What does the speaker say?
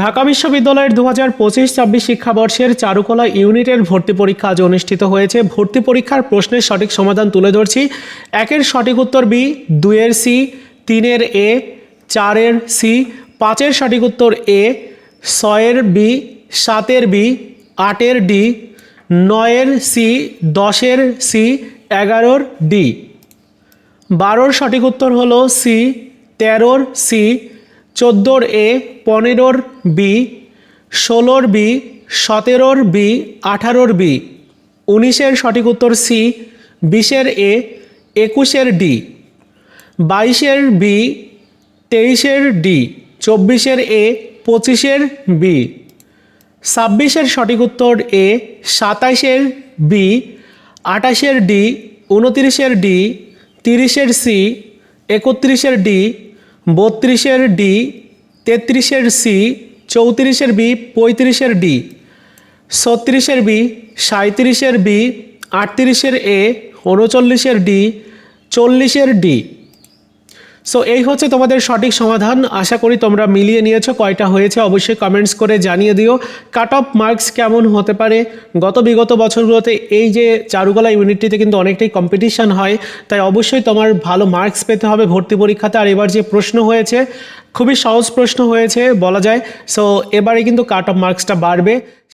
ঢাকা বিশ্ববিদ্যালয়ের দু হাজার পঁচিশ ছাব্বিশ শিক্ষাবর্ষের চারুকলা ইউনিটের ভর্তি পরীক্ষা আজ অনুষ্ঠিত হয়েছে। ভর্তি পরীক্ষার প্রশ্নের সঠিক সমাধান তুলে ধরছি। একের সঠিক উত্তর বি, দুইয়ের সি, তিনের এ, চারের সি, পাঁচের সঠিক উত্তর এ, ছয়ের বি, সাতের বি, আটের ডি, নয়ের সি, দশের সি, এগারোর ডি। বারোর সঠিক উত্তর হলো সি, তেরোর সি, চোদ্দোর এ পনেরোর বি, ষোলোর বি, সতেরোর বি, আঠারোর বি। উনিশের সঠিক উত্তর সি, বিশের এ, একুশের ডি। বাইশের বি, তেইশের ডি, চব্বিশের এ, পঁচিশের বি। ছাব্বিশের সঠিক উত্তর এ, সাতাইশের বি, আঠাশের ডি, উনত্রিশের ডি, তিরিশের সি, একত্রিশের ডি, বত্রিশের ডি তেত্রিশের সি, চৌত্রিশের বি, পঁয়ত্রিশের ডি, ছত্রিশের বি সাঁত্রিশের বি, আটত্রিশের এ, উনচল্লিশের ডি, চল্লিশের ডি। সো এই হচ্ছে তোমাদের সঠিক সমাধান। আশা করি তোমরা মিলিয়ে নিয়েছো। কয়টা হয়েছে অবশ্যই কমেন্টস করে জানিয়ে দিও। কাট অফ মার্কস কেমন হতে পারে? গত বিগত বছরগুলোতে এই যে চারুকলা ইউনিটটিতে কিন্তু অনেকটাই কম্পিটিশন হয়। তাই অবশ্যই তোমার ভালো মার্কস পেতে হবে ভর্তি পরীক্ষাতে। আর এবার যে প্রশ্ন হয়েছে, খুবই সহজ প্রশ্ন হয়েছে বলা যায়। সো এবারে কিন্তু কাট অফ মার্কসটা বাড়বে।